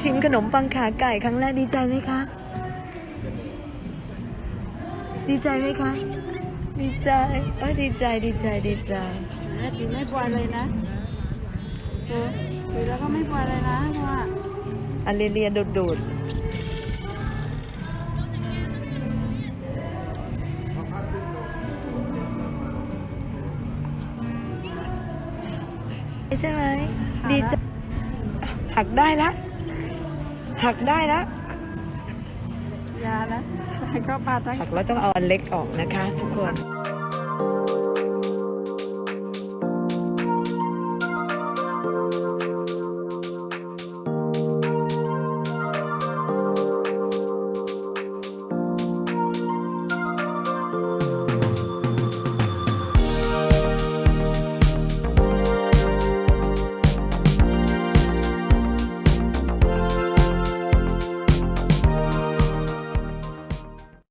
ชิมขนมปังขาไก่ครั้งแรกดีใจไหมคะ ดีใจไหมคะ ดีใจเอ้ยดีใจดีใจดีใจแม่ถือไม่ปล่อยเลยนะเออถือแล้วก็ไม่ปล่อยเลยนะเพราะว่าอันเรียนเรียนโดดโดดใช่ไหมดีใจหักได้แล้ว หักได้แล้วยานะใส่เข้าปากทั้งหักแล้วต้องเอาอันเล็กออกนะคะ ทุกคน